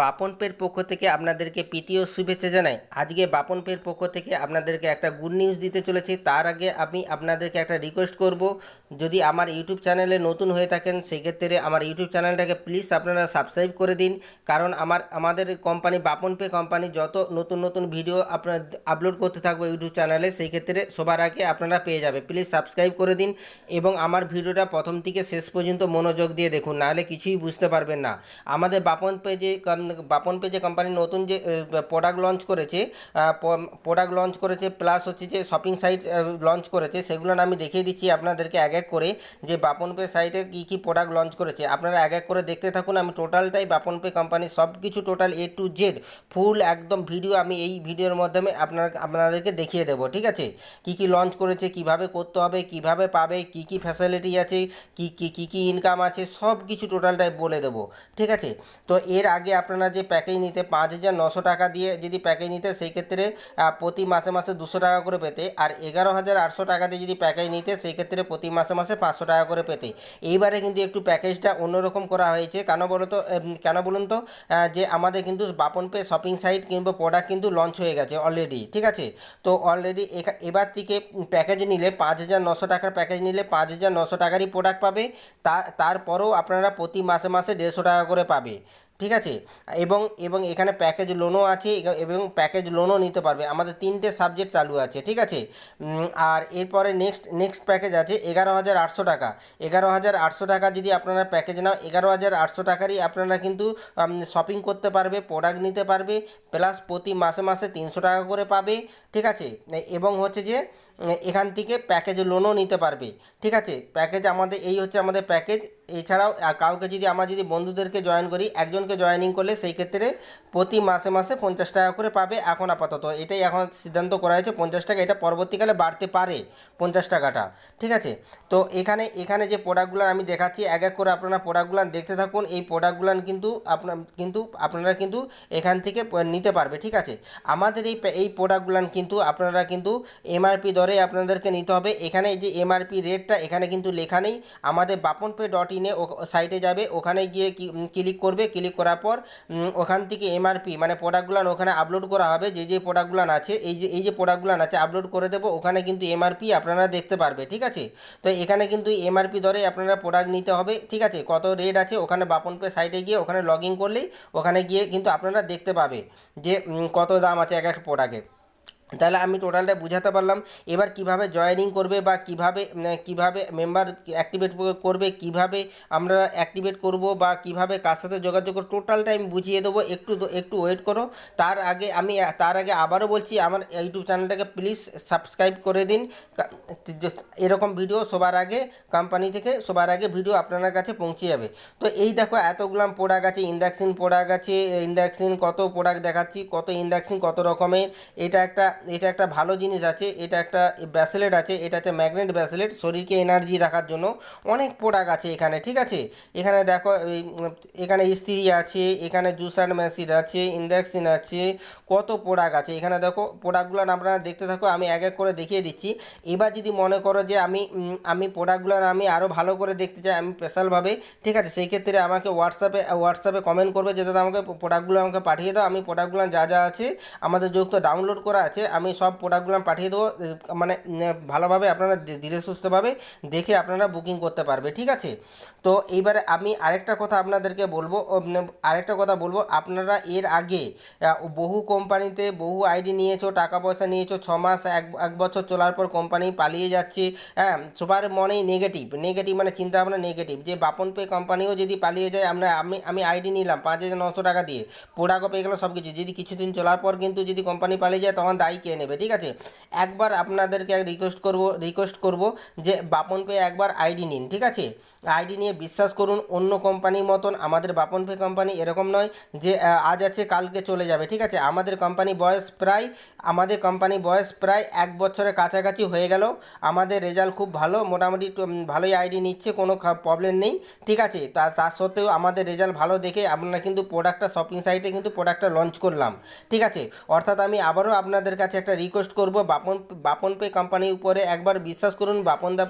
বাপন পের পক্ষ থেকে আপনাদেরকে প্রীতি ও শুভেচ্ছা জানাই। আজকে বাপন পের পক্ষ থেকে আপনাদেরকে একটা গুড নিউজ দিতে চলেছি। তার আগে আমি আপনাদেরকে একটা রিকোয়েস্ট করব। যদি আমার ইউটিউব চ্যানেলে নতুন হয়ে থাকেন, সেক্ষেত্রে আমার ইউটিউব চ্যানেলটাকে প্লিজ আপনারা সাবস্ক্রাইব করে দিন। কারণ আমার, আমাদের কোম্পানি বাপন পে কোম্পানি যত নতুন নতুন ভিডিও আপনার আপলোড করতে থাকব ইউটিউব চ্যানেলে সেই ক্ষেত্রে সবার আগে আপনারা পেয়ে যাবে। প্লিজ সাবস্ক্রাইব করে দিন এবং আমার ভিডিওটা প্রথম থেকে শেষ পর্যন্ত মনোযোগ দিয়ে দেখুন। নাহলে কিছুই বুঝতে পারবেন না। আমাদের বাপন পে যে বাপন পে যে কোম্পানি নতুন যে প্রোডাক্ট লঞ্চ করেছে প্রোডাক্ট লঞ্চ করেছে প্লাস হচ্ছে যে শপিং সাইট লঞ্চ করেছে, সেগুলো আমি দেখিয়ে দিচ্ছি আপনাদেরকে এক এক করে যে বাপন পে সাইটে কী কী প্রোডাক্ট লঞ্চ করেছে। আপনারা এক এক করে দেখতে থাকুন, আমি টোটালটাই বাপন পে কোম্পানির সব কিছু total A to Z full একদম ভিডিও আমি এই ভিডিওর মাধ্যমে আপনার, আপনাদেরকে দেখিয়ে দেবো, ঠিক আছে? কি কি লঞ্চ করেছে, কীভাবে করতে হবে, কীভাবে পাবে, কি কি ফ্যাসিলিটি আছে, কি কি কি কি ইনকাম আছে সব কিছু টোটালটাই বলে দেবো, ঠিক আছে? তো এর আগে আপনারা যে প্যাকেজ নিতে পাঁচ হাজার নশো টাকা দিয়ে যদি প্যাকেজ নিতে, সেই ক্ষেত্রে প্রতি মাসে মাসে দুশো টাকা করে পেতে। আর এগারো হাজার আটশো টাকা দিয়ে যদি প্যাকেজ নিতে, সেই ক্ষেত্রে প্রতি মাসে মাসে পাঁচশো টাকা করে পেতে। এইবারে কিন্তু একটু প্যাকেজটা অন্যরকম করা হয়েছে। কেন বলো তো কেন বলুন তো যে আমাদের কিন্তু বাপন পে শপিং সাইট কিংবা প্রোডাক্ট কিন্তু লঞ্চ হয়ে গেছে অলরেডি ঠিক আছে? তো অলরেডি এবার থেকে প্যাকেজ নিলে পাঁচ হাজার নশো টাকার প্যাকেজ নিলে পাঁচ হাজার নশো টাকারই প্রোডাক্ট পাবে। তা, তারপরেও আপনারা প্রতি মাসে মাসে দেড়শো টাকা করে পাবে। ঠিক আছে? এবং এবং এখানে প্যাকেজ লোনও আছে, এবং প্যাকেজ লোনও নিতে পারবে। আমাদের তিনটে সাবজেক্ট চালু আছে, ঠিক আছে? আর এরপরে নেক্সট নেক্সট প্যাকেজ আছে, এগারো হাজার আটশো টাকা। এগারো হাজার আটশো টাকা যদি আপনারা প্যাকেজ নাও, এগারো হাজার আটশো টাকারই আপনারা কিন্তু শপিং করতে পারবে প্রোডাক্ট নিতে পারবে প্লাস প্রতি মাসে মাসে তিনশো টাকা করে পাবে, ঠিক আছে? এবং হচ্ছে যে, এখান থেকে প্যাকেজ লোনও নিতে পারবে, ঠিক আছে? প্যাকেজ আমাদের, এই হচ্ছে আমাদের প্যাকেজ এছাড়াও কাউকে যদি আমরা যদি বন্ধুদেরকে জয়েন করি, একজনকে জয়েনিং করলে সেই ক্ষেত্রে প্রতি মাসে মাসে পঞ্চাশ টাকা করে পাবে এখন আপাতত। এটাই এখন সিদ্ধান্ত করা হয়েছে, পঞ্চাশ টাকা। এটা পরবর্তীকালে বাড়তে পারে পঞ্চাশ টাকাটা। ঠিক আছে? তো এখানে এখানে যে প্রোডাক্টগুলো আমি দেখাচ্ছি, এক এক করে আপনারা প্রোডাক্টগুলো দেখতে থাকুন। এই প্রোডাক্টগুলো কিন্তু আপনার, কিন্তু আপনারা কিন্তু এখান থেকে নিতে পারবে। ঠিক আছে? আমাদের এই এই প্রোডাক্টগুলো কিন্তু আপনারা কিন্তু এমআরপি দরে আপনাদেরকে নিতে হবে। এখানে যে এমআরপি রেটটা এখানে কিন্তু লেখা নেই। আমাদের বাপন পে ডট ইনে সাইটে যাবে, ওখানে গিয়ে ক্লিক করবে ক্লিক করার পর ওখান থেকে এমআরপি মানে প্রোডাক্টগুলো ওখানে আপলোড করা হবে, যে যে প্রোডাক্টগুলো আছে, এই যে এই যে প্রোডাক্টগুলো আছে আপলোড করে দেবো, ওখানে কিন্তু এমআরপি আপনারা দেখতে পারবে, ঠিক আছে? তো এখানে কিন্তু এমআরপি দরে আপনারা প্রোডাক্ট নিতে হবে, ঠিক আছে? কত রেট আছে, ওখানে বাপন পে সাইটে গিয়ে ওখানে লগ ইন করলেই, ওখানে গিয়ে কিন্তু আপনারা দেখতে পাবে যে কত দাম আছে এক এক প্রোডাক্টের তাহলে আমি টোটালটা বুঝাতে পারলাম। এবার কীভাবে জয়েনিং করবে বা কীভাবে উম, কীভাবে মেম্বার অ্যাক্টিভেট করবে কীভাবে আমরা অ্যাক্টিভেট করব বা কীভাবে কার সাথে যোগাযোগ করব টোটালটা আমি বুঝিয়ে দেবো। একটু একটু ওয়েট করো। তার আগে আমি তার আগে আবারও বলছি আমার ইউটিউব চ্যানেলটাকে প্লিজ সাবস্ক্রাইব করে দিন। এরকম ভিডিও সবার আগে কোম্পানি থেকে সবার আগে ভিডিও আপনার কাছে পৌঁছে যাবে। তো এই দেখো এতগুলাম প্রোডাক্ট আছে ইন্ডাকশন প্রোডাক্ট আছে ইন্ডাকশন কত প্রোডাক্ট দেখাচ্ছি কত ইন্ডাকশন কত রকমের এটা একটা এটা একটা ভালো জিনিস আছে, এটা একটা ব্যাসলেট আছে, এটা হচ্ছে ম্যাগনেট ব্যাসলেট, শরীরকে এনার্জি রাখার জন্য অনেক প্রোডাক্ট আছে এখানে, ঠিক আছে? এখানে দেখো এখানে ইস্ত্রি আছে, এখানে জুসার মেশিন আছে ইন্ডাকশন আছে, কত প্রোডাক্ট আছে। এখানে দেখো প্রোডাক্টগুলো আপনারা দেখতে থাকো, আমি এক এক করে দেখিয়ে দিচ্ছি। এবার যদি মনে করো যে আমি আমি প্রোডাক্টগুলো আমি আরও ভালো করে দেখতে চাই, আমি স্পেশালভাবে ঠিক আছে? সেই ক্ষেত্রে আমাকে হোয়াটসঅ্যাপে হোয়াটসঅ্যাপে কমেন্ট করবে যে, দাদা, আমাকে প্রোডাক্টগুলো আমাকে পাঠিয়ে দাও, আমি প্রোডাক্টগুলো যা যা আছে, আমাদের যুক্ত ডাউনলোড করা আছে আমি সব প্রোডাক্টগুলো পাঠিয়ে দেবো মানে ভালোভাবে আপনারা ধীরে সুস্থভাবে দেখে আপনারা বুকিং করতে পারবে, ঠিক আছে? তো এইবারে আমি আরেকটা কথা আপনাদেরকে বলব আরেকটা কথা বলব, আপনারা এর আগে বহু কোম্পানিতে বহু আইডি নিয়েছো, টাকা পয়সা নিয়েছো, ছ মাস, এক এক বছর চলার পর কোম্পানি পালিয়ে যাচ্ছে হ্যাঁ সবার মনেই নেগেটিভ নেগেটিভ মানে চিন্তা ভাবনা নেগেটিভ যে বাপন পে কোম্পানিও যদি পালিয়ে যায়, আমরা, আমি আমি আইডি নিলাম পাঁচ হাজার নশো টাকা দিয়ে প্রোডাক্টও পেয়ে গেলাম সব কিছু যদি কিছুদিন চলার পর কিন্তু যদি কোম্পানি পালিয়ে যায়, তখন দায়ী কে নেবে, ঠিক আছে? একবার আপনাদেরকে রিকোয়েস্ট করব রিকোয়েস্ট করব যে বাপন পে একবার আইডি নিন, ঠিক আছে? আইডি নিয়ে বিশ্বাস করুন, অন্য কোম্পানির মতন আমাদের বাপন পে কোম্পানি এরকম নয় যে আজ আছে, কালকে চলে যাবে, ঠিক আছে? আমাদের কোম্পানি বয়স প্রায়, আমাদের কোম্পানি বয়স প্রায় এক বছরের কাছাকাছি হয়ে গেল। আমাদের রেজাল্ট খুব ভালো, মোটামুটি ভালোই আইডি নিচ্ছে, কোনো প্রবলেম নেই, ঠিক আছে? তা তার সত্ত্বেও আমাদের রেজাল্ট ভালো দেখে আমরা কিন্তু প্রোডাক্টটা শপিং সাইটে কিন্তু প্রোডাক্টটা লঞ্চ করলাম, ঠিক আছে? অর্থাৎ আমি আবারও আপনাদেরকে কাছে একটা রিকোয়েস্ট করব। বাপন বাপন পে কোম্পানির উপরে একবার বিশ্বাস করুন বাপনদা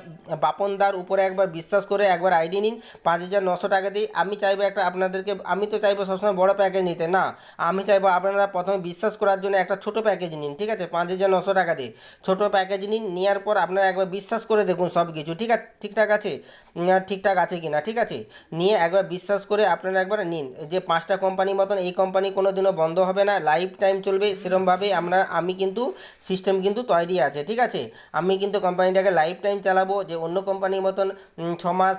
বাপনদার উপরে একবার বিশ্বাস করে একবার আইডি নিন। পাঁচ হাজার নশো টাকা দিয়ে আমি চাইব একটা আপনাদেরকে, আমি তো চাইব সবসময় বড় প্যাকেজ নিতে, না? আমি চাইব আপনারা প্রথমে বিশ্বাস করার জন্য একটা ছোট প্যাকেজ নিন, ঠিক আছে? পাঁচ হাজার নশো টাকা দিয়ে। ছোট প্যাকেজ নিন নেওয়ার পর আপনারা একবার বিশ্বাস করে দেখুন সব কিছু ঠিক আছে ঠিকঠাক আছে? ঠিকঠাক আছে কি না ঠিক আছে? নিয়ে একবার বিশ্বাস করে আপনারা একবার নিন। যে পাঁচটা কোম্পানির মতন এই কোম্পানি কোনো দিনও বন্ধ হবে না লাইফ টাইম চলবে, সেরমভাবে আমরা, আমি কিন্তু সিস্টেম কিন্তু তৈরি আছে, ঠিক আছে? আমি কিন্তু কোম্পানিটাকে লাইফ টাইম চালাবো, যে অন্য কোম্পানির মতন ছ মাস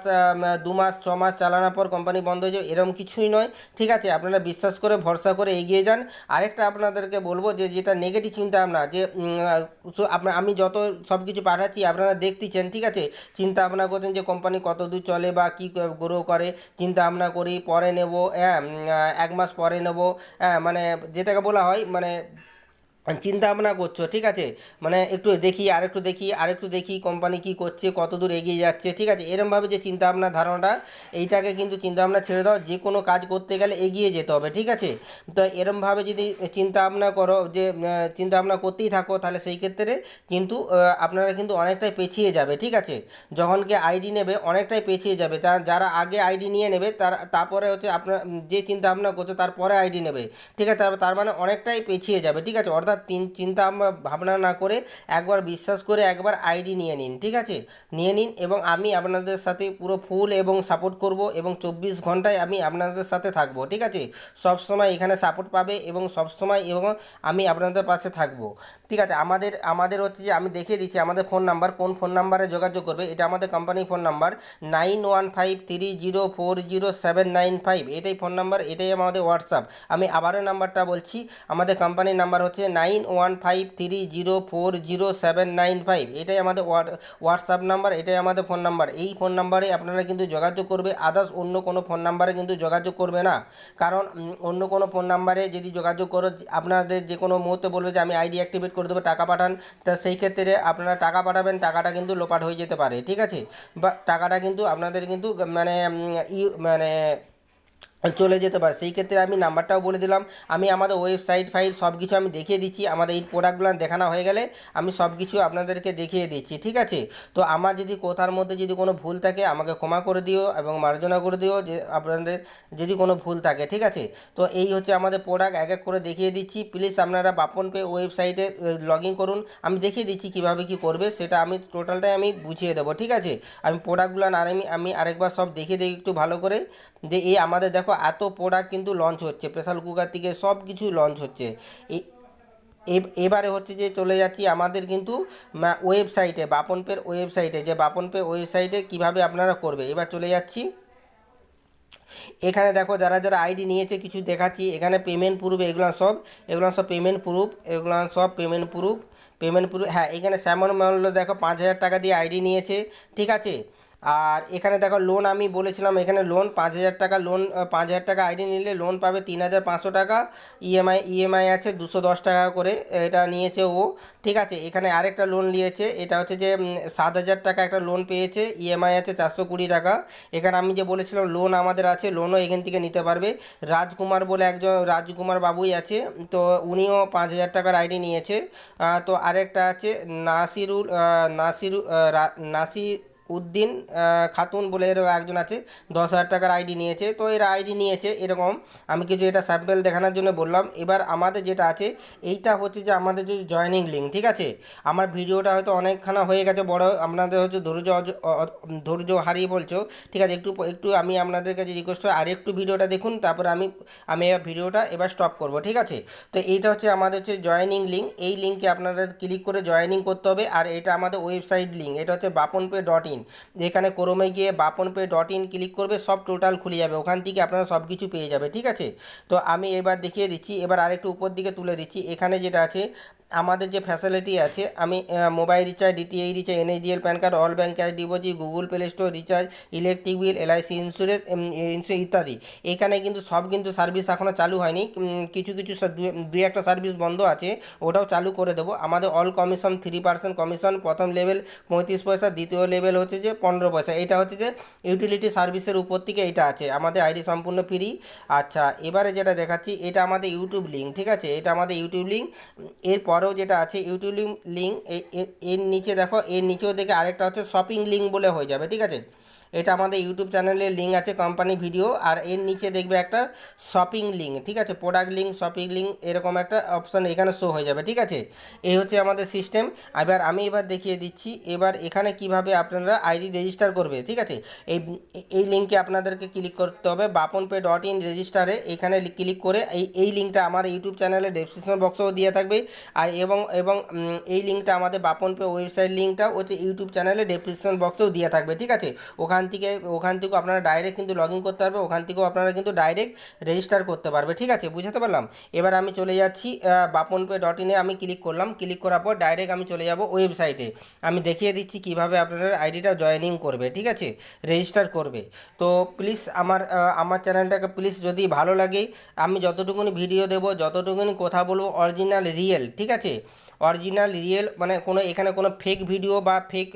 দু মাস, ছ মাস চালানোর পর কোম্পানি বন্ধ হয়ে যাবে এরকম কিছুই নয়, ঠিক আছে? আপনারা বিশ্বাস করে, ভরসা করে এগিয়ে যান। আরেকটা আপনাদেরকে বলব যে, যেটা নেগেটিভ চিন্তা ভাবনা, যে আপনার আমি যত সব কিছু পাঠাচ্ছি, আপনারা দেখতেছেন, ঠিক আছে? চিন্তা ভাবনা করছেন যে কোম্পানি কত দূর চলে বা কী গ্রো করে চিন্তা ভাবনা করি পরে নেব এক মাস পরে নেব মানে যেটাকে বলা হয় মানে চিন্তা ভাবনা করছ, ঠিক আছে? মানে একটু দেখি আর একটু দেখি আর একটু দেখি কোম্পানি কী করছে কত দূর এগিয়ে যাচ্ছে, ঠিক আছে? এরমভাবে যে চিন্তা ভাবনা ধারণাটা, এইটাকে কিন্তু চিন্তা ভাবনা ছেড়ে দাও, যে কোনো কাজ করতে গেলে এগিয়ে যেতে হবে, ঠিক আছে? তো এরমভাবে যদি চিন্তা ভাবনা করো, যে চিন্তা ভাবনা করতেই থাকো, তাহলে সেই ক্ষেত্রে কিন্তু আপনারা কিন্তু অনেকটাই পেছিয়ে যাবে, ঠিক আছে? যখন কি আইডি নেবে, অনেকটাই পেছিয়ে যাবে। তা যারা আগে আইডি নিয়ে নেবে, তার, তারপরে হচ্ছে আপনার, যে চিন্তা ভাবনা করছে, তারপরে আইডি নেবে, ঠিক আছে? তার- মানে অনেকটাই পেছিয়ে যাবে, ঠিক আছে? অর্থাৎ চিন্তা ভাবনা না করে একবার বিশ্বাস করে একবার আইডি নিয়ে নিন, ঠিক আছে? নিয়ে নিন এবং আমি আপনাদের সাথে পুরো ফুল এবং সাপোর্ট করব এবং চব্বিশ ঘন্টায় আমি আপনাদের সাথে থাকব, ঠিক আছে? সব সময় এখানে সাপোর্ট পাবে এবং সব সময় এবং আমি আপনাদের পাশে থাকব, ঠিক আছে? আমাদের আমাদের হচ্ছে যে আমি দেখিয়ে দিচ্ছি আমাদের ফোন নাম্বার, কোন ফোন নাম্বারে যোগাযোগ করবে? এটা আমাদের কোম্পানির phone number nine one five three zero four zero seven nine five এটাই ফোন নাম্বার এটাই আমাদের হোয়াটসঅ্যাপ আমি আবারও নাম্বারটা বলছি, আমাদের কোম্পানির নাম্বার হচ্ছে nine one five three zero four zero seven nine five. এটাই আমাদের হোয়াটসঅ্যাপ নাম্বার, এটাই আমাদের ফোন নাম্বার। এই ফোন নাম্বারে আপনারা কিন্তু যোগাযোগ করবে, আদার্স অন্য কোনো ফোন নাম্বারে কিন্তু যোগাযোগ করবে না। কারণ অন্য কোনো ফোন নাম্বারে যদি যোগাযোগ করো আপনাদের যে কোনো মুহূর্তে বলবে যে, আমি আইডি অ্যাক্টিভেট করে দেবো, টাকা পাঠান। তা সেই ক্ষেত্রে আপনারা টাকা পাঠাবেন, টাকাটা কিন্তু লোপাট হয়ে যেতে পারে, ঠিক আছে? বা টাকাটা কিন্তু আপনাদের কিন্তু মানে ইউ মানে চলে যেতে পারে। সেই ক্ষেত্রে আমি নাম্বারটাও বলে দিলাম। আমি আমাদের ওয়েবসাইট ফাইল সব কিছু আমি দেখিয়ে দিচ্ছি। আমাদের এই প্রোডাক্টগুলো দেখানো হয়ে গেলে আমি সব কিছু আপনাদেরকে দেখিয়ে দিচ্ছি, ঠিক আছে? তো আমার যদি কোথার মধ্যে যদি কোনো ভুল থাকে, আমাকে ক্ষমা করে দিও এবং মার্জনা করে দিও যে আপনাদের যদি কোনো ভুল থাকে, ঠিক আছে? তো এই হচ্ছে আমাদের প্রোডাক্ট। এক এক করে দেখিয়ে দিচ্ছি। প্লিজ আপনারা বাপন পে ওয়েবসাইটে লগ ইন করুন। আমি দেখিয়ে দিচ্ছি কীভাবে কী করবে, সেটা আমি টোটালটাই আমি বুঝিয়ে দেবো, ঠিক আছে? আমি প্রোডাক্টগুলো আর আমি আমি আরেকবার সব দেখিয়ে দিই একটু ভালো করে। যে এই আমাদের দেখো এত প্রোডাক্ট কিন্তু লঞ্চ হচ্ছে। প্রেসার কুকার থেকে সব কিছু লঞ্চ হচ্ছে। এবারে হচ্ছে যে চলে যাচ্ছি আমাদের কিন্তু ওয়েবসাইটে বাপন পের ওয়েবসাইটে যে বাপন পে ওয়েবসাইটে কীভাবে আপনারা করবে। এবার চলে যাচ্ছি। এখানে দেখো যারা যারা আইডি নিয়েছে কিছু দেখাচ্ছি। এখানে পেমেন্ট প্রুফ এগুলো সব এগুলো সব পেমেন্ট প্রুফ এগুলো সব পেমেন্ট প্রুফ পেমেন্ট প্রুফ হ্যাঁ এখানে শ্যামন মল্ল দেখো পাঁচ হাজার টাকা দিয়ে আইডি নিয়েছে। ঠিক আছে? আর এখানে দেখো লোন আমি বলেছিলাম, এখানে লোন পাঁচ হাজার টাকা লোন পাঁচ হাজার টাকা আইডি নিলে লোন পাবে তিন হাজার পাঁচশো টাকা ইএমআই ইএমআই আছে দুশো দশ টাকা করে এটা নিয়েছে ও। ঠিক আছে, এখানে আরেকটা লোন নিয়েছে, এটা হচ্ছে যে সাত হাজার টাকা একটা লোন পেয়েছে ইএমআই আছে চারশো কুড়ি টাকা। এখানে আমি যে বলেছিলাম লোন আমাদের আছে লোনও এখান থেকে নিতে পারবে। রাজকুমার বলে একজন, রাজকুমার বাবুই আছে, তো উনিও পাঁচ হাজার টাকার আইডি নিয়েছে। তো আরেকটা আছে নাসিরুল নাসিরু নাসির উদ্দিন খাতুন বলে এর একজন আছে, দশ হাজার টাকার আইডি নিয়েছে। তো এরা আইডি নিয়েছে এরকম। আমি কিছু এটা স্যাম্পেল দেখানোর জন্য বললাম। এবার আমাদের যেটা আছে, এইটা হচ্ছে যে আমাদের যে জয়নিং লিঙ্ক ঠিক আছে? আমার ভিডিওটা হয়তো অনেকখানা হয়ে গেছে, বড় আপনাদের হচ্ছে ধৈর্য ধৈর্য হারিয়ে বলছো। ঠিক আছে, একটু একটু আমি আপনাদের কাছে রিকোয়েস্ট আর একটু ভিডিওটা দেখুন, তারপর আমি আমি এবার ভিডিওটা এবার স্টপ করব, ঠিক আছে? তো এইটা হচ্ছে আমাদের হচ্ছে জয়নিং লিঙ্ক এই লিঙ্কে আপনাদের ক্লিক করে জয়নিং করতে হবে। আর এটা আমাদের ওয়েবসাইট লিঙ্ক এটা হচ্ছে বাপন পে ডট ইন এখানে ক্রোমে গিয়ে Bapan pay dot in click করবে, সব টোটাল খুলে যাবে। ওখান থেকে আপনারা সব কিছু পেয়ে যাবে, ঠিক আছে? তো আমি এবার দেখিয়ে দিচ্ছি, এবার আরেকটু উপর দিকে তুলে দিচ্ছি। এখানে যেটা আছে আমাদের যে ফ্যাসিলিটি আছে, আমি mobile recharge DTH recharge NSDL PAN card all bank cash deposit Google Play Store recharge electric bill LIC insurance insurance ইত্যাদি। এখানে কিন্তু সব কিন্তু সার্ভিস এখনও চালু হয়নি। কিছু কিছু দুই একটা সার্ভিস বন্ধ আছে, ওটাও চালু করে দেবো। আমাদের all commission three percent commission প্রথম লেভেল পঁয়ত্রিশ পয়সা, দ্বিতীয় লেভেল হচ্ছে যে পনেরো পয়সা। এটা হচ্ছে যে ইউটিলিটি সার্ভিসের উপর থেকে এটা আছে। আমাদের আইডি সম্পূর্ণ ফ্রি আচ্ছা এবারে যেটা দেখাচ্ছি, এটা আমাদের ইউটিউব লিঙ্ক ঠিক আছে? এটা আমাদের ইউটিউব লিঙ্ক এর পরেও যেটা আছে ইউটিউব লিঙ্ক এর নিচে দেখো, এর নিচেও দেখে আরেকটা হচ্ছে শপিং লিঙ্ক বলে হয়ে যাবে, ঠিক আছে? এটা আমাদের ইউটিউব চ্যানেলের লিঙ্ক আছে কোম্পানি ভিডিও আর এর নিচে দেখবে একটা শপিং লিঙ্ক ঠিক আছে? প্রোডাক্ট লিঙ্ক শপিং লিঙ্ক এরকম একটা অপশান এখানে শো হয়ে যাবে, ঠিক আছে? এই হচ্ছে আমাদের সিস্টেম এবার আমি এবার দেখিয়ে দিচ্ছি, এবার এখানে কীভাবে আপনারা আইডি রেজিস্টার করবে, ঠিক আছে? এই এই লিঙ্কে আপনাদেরকে ক্লিক করতে হবে বাপন পে ডট ইন রেজিস্টারে এখানে ক্লিক করে এই এই লিঙ্কটা আমার ইউটিউব চ্যানেলে ডেসক্রিপশন বক্সেও দিয়ে থাকবে, আর এবং এবং এই লিঙ্কটা আমাদের বাপন পে ওয়েবসাইট লিঙ্কটা হচ্ছে ইউটিউব চ্যানেলে ডেসক্রিপশন বক্সেও দিয়ে থাকবে, ঠিক আছে? ওখান থেকে, ওখান থেকেও আপনারা ডাইরেক্ট কিন্তু লগ ইন করতে পারবে, ওখান থেকেও আপনারা কিন্তু ডাইরেক্ট রেজিস্টার করতে পারবে, ঠিক আছে? বুঝাতে পারলাম? এবার আমি চলে যাচ্ছি বাপন পে ডট ইনে আমি ক্লিক করলাম ক্লিক করার পর ডাইরেক্ট আমি চলে যাব ওয়েবসাইটে আমি দেখিয়ে দিচ্ছি কীভাবে আপনারা আইডিটা জয়েনিং করবে, ঠিক আছে? রেজিস্টার করবে। তো প্লিজ আমার আমার চ্যানেলটাকে প্লিজ যদি ভালো লাগে, আমি যতটুকুনি ভিডিও দেবো, যতটুকুনি কথা বলব অরিজিনাল রিয়েল ঠিক আছে? অরিজিনাল রিয়েল মানে কোনো, এখানে কোনো ফেক ভিডিও বা ফেক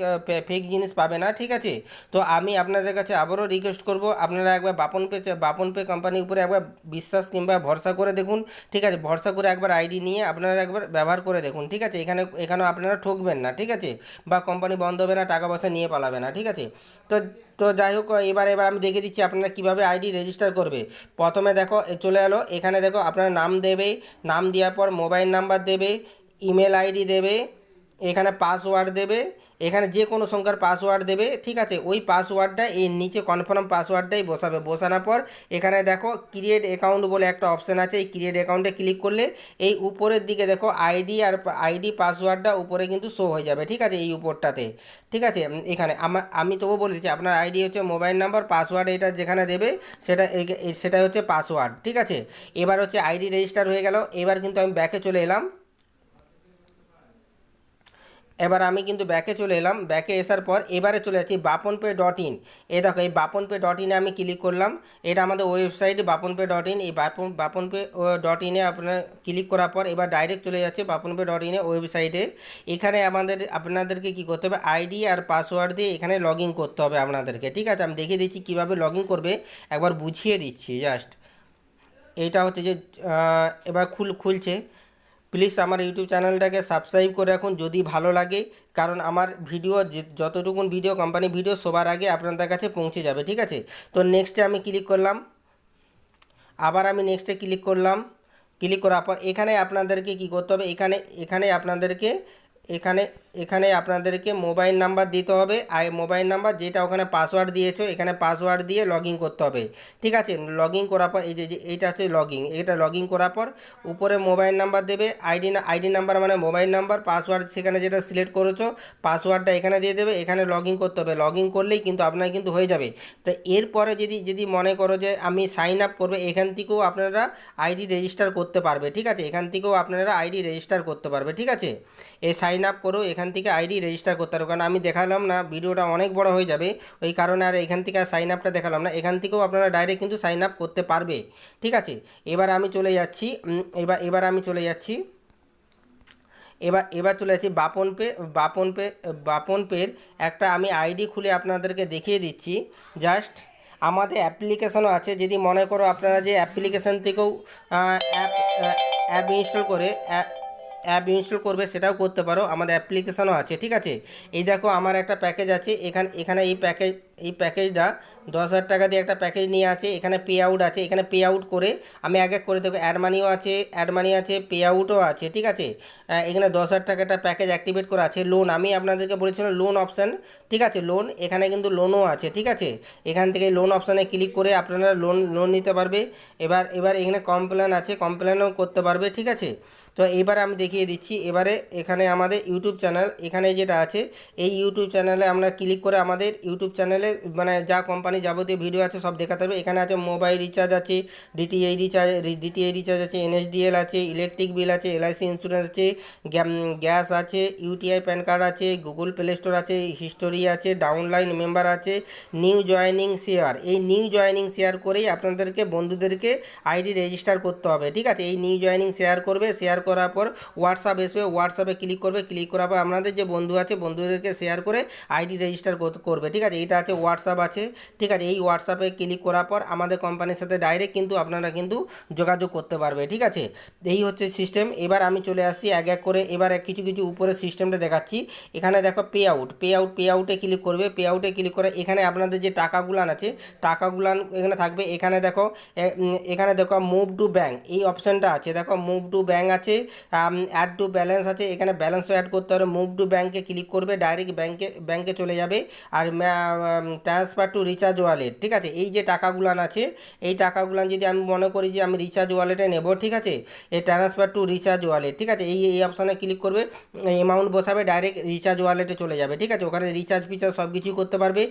ফেক জিনিস পাবে না, ঠিক আছে? তো আমি আপনাদের কাছে আবারও রিকোয়েস্ট করব, আপনারা একবার বাপন পে বাপন পে কোম্পানির উপরে একবার বিশ্বাস কিংবা ভরসা করে দেখুন, ঠিক আছে? ভরসা করে একবার আইডি নিয়ে আপনারা একবার ব্যবহার করে দেখুন, ঠিক আছে? এখানে, এখানেও আপনারা ঠকবেন না, ঠিক আছে? বা কোম্পানি বন্ধ হবে না, টাকা পয়সা নিয়ে পালাবে না, ঠিক আছে? তো তো যাই হোক, এবার এবার আমি দেখে দিচ্ছি আপনারা কীভাবে আইডি রেজিস্টার করবে। প্রথমে দেখো চলে এলো, এখানে দেখো আপনার নাম দেবে, নাম দেওয়ার পর মোবাইল নাম্বার দেবে ইমেল আইডি দেবে, এখানে পাসওয়ার্ড দেবে, এখানে যে কোনো সংখ্যার পাসওয়ার্ড দেবে, ঠিক আছে? ওই পাসওয়ার্ডটা এই নিচে কনফার্ম পাসওয়ার্ডটাই বসাবে। বসানোর পর এখানে দেখো ক্রিয়েট অ্যাকাউন্ট বলে একটা অপশান আছে। এই ক্রিয়েট অ্যাকাউন্টে ক্লিক করলে এই উপরের দিকে দেখো আইডি আর আইডি পাসওয়ার্ডটা উপরে কিন্তু শো হয়ে যাবে, ঠিক আছে? এই উপরটাতে, ঠিক আছে? এখানে আমার আমি তবু বলেছি আপনার আইডি হচ্ছে মোবাইল নাম্বার পাসওয়ার্ড এটা যেখানে দেবে, সেটা সেটাই হচ্ছে পাসওয়ার্ড ঠিক আছে? এবার হচ্ছে আইডি রেজিস্টার হয়ে গেল। এবার কিন্তু আমি ব্যাকে চলে এলাম। এবার আমি কিন্তু ব্যাকে চলে এলাম। ব্যাকে আসার পর এবারে চলে যাচ্ছি বাপন পে ডট ইন এ দেখো, এই বাপন পে ডট ইনে আমি ক্লিক করলাম। এটা আমাদের website Bapan pay dot in এই বাপন বাপন পে ডট ইনে আপনার ক্লিক করার পর এবার ডাইরেক্ট চলে যাচ্ছে বাপন পে ডট ইনে ওয়েবসাইটে এখানে আমাদের, আপনাদেরকে কি করতে হবে? আইডি আর পাসওয়ার্ড দিয়ে এখানে লগ করতে হবে আপনাদেরকে। ঠিক আছে, আমি দেখিয়ে দিচ্ছি কীভাবে লগ করবে। একবার বুঝিয়ে দিচ্ছি জাস্ট এইটা হচ্ছে যে এবার খুল, খুলছে। প্লিজ আমার ইউটিউব চ্যানেলটাকে সাবস্ক্রাইব করে রাখুন যদি ভালো লাগে, কারণ আমার ভিডিও যতটুকুন ভিডিও কোম্পানি ভিডিও সবার আগে আপনাদের কাছে পৌঁছে যাবে, ঠিক আছে? তো নেক্সটে আমি ক্লিক করলাম। আবার আমি নেক্সটে ক্লিক করলাম। ক্লিক করার পর এখানে আপনাদেরকে কি করতে হবে? এখানে এখানে আপনাদেরকে এখানে এখানে আপনাদেরকে মোবাইল নাম্বার দিতে হবে। আর মোবাইল নাম্বার যেটা ওখানে পাসওয়ার্ড দিয়েছ, এখানে পাসওয়ার্ড দিয়ে লগ করতে হবে। ঠিক আছে? লগ করার পর, এই যে এইটা হচ্ছে লগ ইন এটা লগ করার পর, উপরে মোবাইল নাম্বার দেবে। আইডি না, আইডি নাম্বার মানে মোবাইল নাম্বার, পাসওয়ার্ড সেখানে যেটা সিলেক্ট করেছ, পাসওয়ার্ডটা এখানে দিয়ে দেবে। এখানে লগ করতে হবে। লগ করলেই কিন্তু আপনার কিন্তু হয়ে যাবে। তো এরপরে যদি যদি মনে করো যে আমি সাইন আপ করবে, এখান থেকেও আপনারা আইডি রেজিস্টার করতে পারবে। ঠিক আছে? এখান থেকেও আপনারা আইডি রেজিস্টার করতে পারবে। ঠিক আছে? এই সাইন আপ করো, এখান থেকে আইডি রেজিস্টার করতে পারবে কারণ আমি দেখালাম না, ভিডিওটা অনেক বড় হয়ে যাবে। ওই কারণে আর এখান থেকে আর সাইন আপটা দেখালাম না। এখান থেকেও আপনারা ডাইরেক্ট কিন্তু সাইন আপ করতে পারবে। ঠিক আছে? এবার আমি চলে যাচ্ছি এবার এবার আমি চলে যাচ্ছি। এবার এবার চলে যাচ্ছি বাপন পে বাপন পে, বাপন পের একটা আমি আইডি খুলে আপনাদেরকে দেখিয়ে দিচ্ছি। জাস্ট আমাদের অ্যাপ্লিকেশনও আছে। যদি মনে করো আপনারা যে অ্যাপ্লিকেশন থেকেও অ্যাপ অ্যাপ ইনস্টল করে অ্যাপ ইনস্টল করবে, সেটাও করতে পারো। আমাদের অ্যাপ্লিকেশনও আছে, ঠিক আছে? এই দেখো, আমার একটা প্যাকেজ আছে। এখানে এখানে এই প্যাকেজ এই প্যাকেজটা দশ হাজার টাকা দিয়ে একটা প্যাকেজ নিয়ে আছে, এখানে পে আউট আছে, এখানে পে আউট করে আমি আগে করে দেবো অ্যাড মানিও আছে অ্যাড মানি আছে পে আউটও আছে, ঠিক আছে? এখানে দশ হাজার টাকা একটা প্যাকেজ অ্যাক্টিভেট করা আছে লোন আমি আপনাদেরকে বলেছিলাম লোন অপশান ঠিক আছে? লোন এখানে কিন্তু লোনও আছে, ঠিক আছে? এখান থেকে লোন অপশানে ক্লিক করে আপনারা লোন লোন নিতে পারবে। এবার এবার এখানে কমপ্লেন আছে কমপ্লেনও করতে পারবে, ঠিক আছে? তো এবার আমি দেখিয়ে দিচ্ছি, এবারে এখানে আমাদের ইউটিউব চ্যানেল এখানে যেটা আছে, এই ইউটিউব চ্যানেলে আমরা ক্লিক করে আমাদের ইউটিউব চ্যানেলে মানে যা কোম্পানি যাবতীয় ভিডিও আছে সব দেখাতে হবে। এখানে আছে মোবাইল রিচার্জ আছে ডিটিএই রিচার্জ ডিটিএই রিচার্জ আছে এনএসডিএল আছে ইলেকট্রিক বিল আছে এলআইসি ইন্স্যুরেন্স আছে গ্যাস আছে ইউটিআই প্যান কার্ড আছে গুগল প্লে স্টোর আছে হিস্টোরি আছে ডাউনলাইন মেম্বার আছে নিউ জয়েনিং শেয়ার এই নিউ জয়েনিং শেয়ার করেই আপনাদেরকে, বন্ধুদেরকে আইডি রেজিস্টার করতে হবে, ঠিক আছে? এই নিউ জয়েনিং শেয়ার করবে শেয়ার করার পর হোয়াটসঅ্যাপ আসবে হোয়াটসঅ্যাপে ক্লিক করবে ক্লিক করার পর আপনাদের যে বন্ধু আছে, বন্ধুদেরকে শেয়ার করে আইডি রেজিস্টার করবে, ঠিক আছে? এটা আছে আছে হোয়াটসঅ্যাপ আছে, ঠিক আছে? এই হোয়াটসঅ্যাপে ক্লিক করার পর আমাদের কোম্পানির সাথে ডাইরেক্ট কিন্তু আপনারা কিন্তু যোগাযোগ করতে পারবে, ঠিক আছে? এই হচ্ছে সিস্টেম এবার আমি চলে আসি এক এক করে। এবার কিছু কিছু উপরে সিস্টেমটা দেখাচ্ছি। এখানে দেখো pay out pay out pay আউটে ক্লিক করবে। পে আউটে ক্লিক করে এখানে আপনাদের যে টাকাগুলান আছে, টাকাগুলান এখানে থাকবে। এখানে দেখো এখানে দেখো মুভ টু ব্যাঙ্ক এই অপশানটা আছে। দেখো মুভ টু ব্যাঙ্ক আছে অ্যাড টু ব্যালেন্স আছে। এখানে ব্যালেন্সও অ্যাড করতে হবে। মুভ টু ব্যাঙ্কে ক্লিক করবে। ডাইরেক্ট ব্যাঙ্কে ব্যাঙ্কে চলে যাবে। আর ট্রান্সফার টু রিচার্জ ওয়ালেট ঠিক আছে? এই যে টাকাগুলান আছে, এই টাকাগুলান যদি আমি মনে করি যে আমি রিচার্জ ওয়ালেটে নেব, ঠিক আছে? এই ট্রান্সফার টু রিচার্জ ওয়ালেট ঠিক আছে? এই এই অপশানে ক্লিক করবে অ্যামাউন্ট বসাবে ডাইরেক্ট রিচার্জ ওয়ালেটে চলে যাবে, ঠিক আছে? ওখানে রিচার্জ ফিচার্জ সব কিছুই করতে পারবে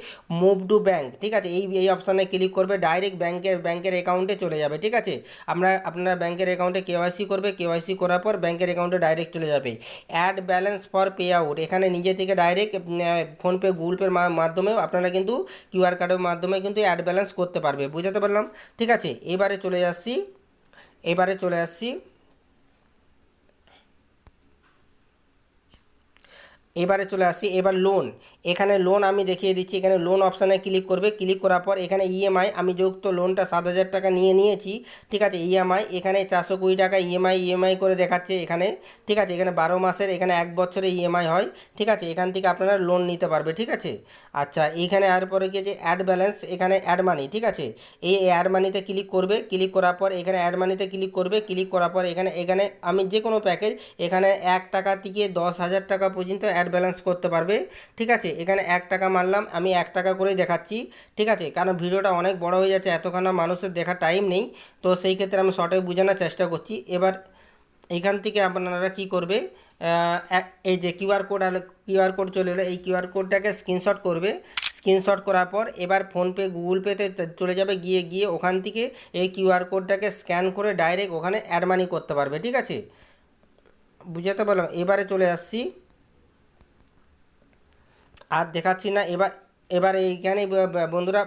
মুভ টু ব্যাঙ্ক ঠিক আছে? এই এই অপশানে ক্লিক করবে ডাইরেক্ট ব্যাঙ্কের ব্যাঙ্কের অ্যাকাউন্টে চলে যাবে, ঠিক আছে? আমরা, আপনার ব্যাঙ্কের অ্যাকাউন্টে কেওয়াইসি করবে কেওয়াইসি করার পর ব্যাঙ্কের অ্যাকাউন্টে ডাইরেক্ট চলে যাবে। Add balance for pay out এখানে নিজে থেকে ডাইরেক্ট ফোনপে গুগল পের মাধ্যমেও আপনারা কিন্তু কিউআর কার্ডের মাধ্যমে কিন্তু অ্যাড ব্যালেন্স করতে পারবে, বুঝাতে পারলাম? ঠিক আছে, এবারে চলে যাচ্ছি এবারে চলে আসছি। এবারে চলে আসি, এবার লোন এখানে লোন আমি দেখিয়ে দিচ্ছি, এখানে লোন অপশানে ক্লিক করবে। ক্লিক করার পর এখানে ইএমআই আমি যুক্ত লোনটা সাত হাজার টাকা নিয়ে নিয়েছি, ঠিক আছে? ইএমআই এখানে চারশো কুড়ি টাকা ইএমআই ইএমআই করে দেখাচ্ছে এখানে, ঠিক আছে? এখানে বারো মাসের, এখানে এক বছরের ইএমআই হয়, ঠিক আছে? এখান থেকে আপনারা লোন নিতে পারবে, ঠিক আছে? আচ্ছা এখানে আর পরে গিয়ে যে অ্যাড ব্যালেন্স এখানে অ্যাড মানি ঠিক আছে? এই অ্যাড মানিতে ক্লিক করবে ক্লিক করার পর এখানে অ্যাড মানিতে ক্লিক করবে ক্লিক করার পর এখানে এখানে আমি যে কোনো প্যাকেজ এখানে এক টাকা থেকে দশ হাজার টাকা পর্যন্ত অ্যাড ব্যালেন্স করতে পারবে, ঠিক আছে? এখানে এক টাকা মারলাম, আমি এক টাকা করেই দেখাচ্ছি, ঠিক আছে? কারণ ভিডিওটা অনেক বড় হয়ে যাচ্ছে, এতখানা মানুষের দেখার টাইম নেই, তো সেই ক্ষেত্রে আমি শর্টে বোঝানোর চেষ্টা করছি। এবার এখান থেকে আপনারা কি করবে এই যে কিউআর কোড আর কিউআর কোড চলে এলো, এই কিউআর কোডটাকে স্ক্রিনশট করবে স্ক্রিনশট করার পর এবার ফোনপে গুগল পেতে চলে যাবে, গিয়ে গিয়ে ওখান থেকে এই কিউআর কোডটাকে স্ক্যান করে ডাইরেক্ট ওখানে অ্যাড মানি করতে পারবে, ঠিক আছে? বুঝাতে পারলাম? এবারে চলে আসছি। আর দেখাচ্ছি না, এবার এবার এইখানে বন্ধুরা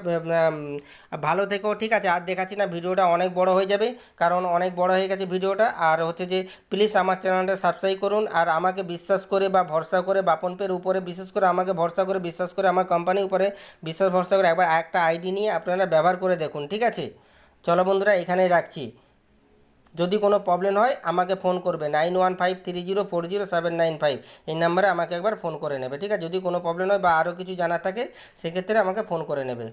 ভালো থেকেও ঠিক আছে? আর দেখাচ্ছি না, ভিডিওটা অনেক বড় হয়ে যাবে, কারণ অনেক বড় হয়ে গেছে ভিডিওটা। আর হচ্ছে যে প্লিজ আমার চ্যানেলটা সাবস্ক্রাইব করুন, আর আমাকে বিশ্বাস করে বা ভরসা করে, বাপন পের উপরে বিশেষ করে আমাকে ভরসা করে, বিশ্বাস করে আমার কোম্পানির উপরে বিশ্বাস ভরসা করে, একবার একটা আইডি নিয়ে আপনারা ব্যবহার করে দেখুন, ঠিক আছে? চলো বন্ধুরা, এখানেই রাখছি। যদি কোনো প্রবলেম হয়, আমাকে ফোন করবে। Nine one five three zero four zero seven nine five এই নাম্বারে আমাকে একবার ফোন করে নেবে, ঠিক আছে? যদি কোনো প্রবলেম হয় বা আরও কিছু জানা থাকে, সেক্ষেত্রে আমাকে ফোন করে নেবে।